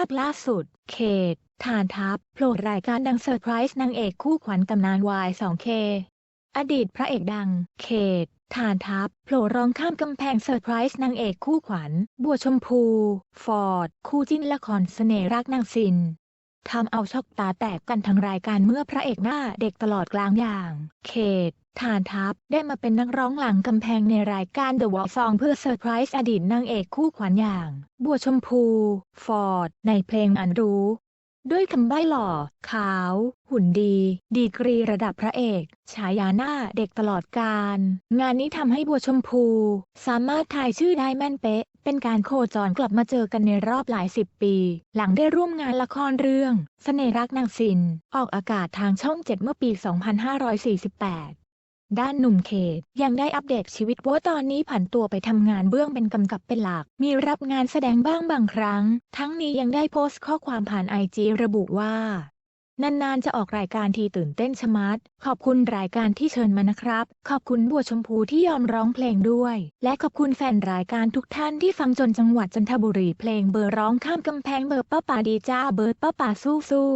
าคล่าสุด เขต ฐานทัพโผล่รายการดังเซอร์ไพรส์นางเอกคู่ขวัญตำนานวาย 2K อดีตพระเอกดัง เขต ฐานทัพโผล่ร้องข้ามกำแพงเซอร์ไพรส์นางเอกคู่ขวัญ บัวชมพู ฟอร์ด คู่จิ้นละครเสน่ห์รักนางซินทำเอาช็อกตาแตกกันทั้งรายการเมื่อพระเอกหน้าเด็กตลอดกลางอย่าง เขต ฐานทัพได้มาเป็นนักร้องหลังกำแพงในรายการ The Walk Song เพื่อเซอร์ไพรส์อดีตนางเอกคู่ขวัญอย่าง บัวชมพู ฟอร์ด ในเพลงอันรู้ ด้วยคำใบ้หล่อ ขาว หุ่นดี ดีกรีระดับพระเอก ฉายาหน้าเด็กตลอดกาลงานนี้ทำให้บัวชมพู สามารถทายชื่อได้แม่นเป๊ะ เป็นการโคจรกลับมาเจอกันในรอบหลายสิบปี หลังได้ร่วมงานละครเรื่องเสน่รักนางซิน ออกอากาศทางช่อง 7 เมื่อปี 2548 ด้านหนุ่มเขตยังได้อัปเดตชีวิตว่าตอนนี้ผันตัวไปทำงานเบื้องเป็นกำกับเป็นหลัก มีรับงานแสดงบ้างบางครั้ง ทั้งนี้ยังได้โพสต์ข้อความผ่านไอจีระบุว่านานๆ จะออกรายการทีตื่นเต้นชะมัด ขอบคุณรายการที่เชิญมานะครับ ขอบคุณบัวชมพูที่ยอมร้องเพลงด้วย และขอบคุณแฟนรายการทุกท่านที่ฟังจนจังหวัดจันทบุรีเพลงเบอร์ร้องข้ามกำแพงเบอร์ป้าป่าดีจ้าเบอร์ป้าป่าสู้สู้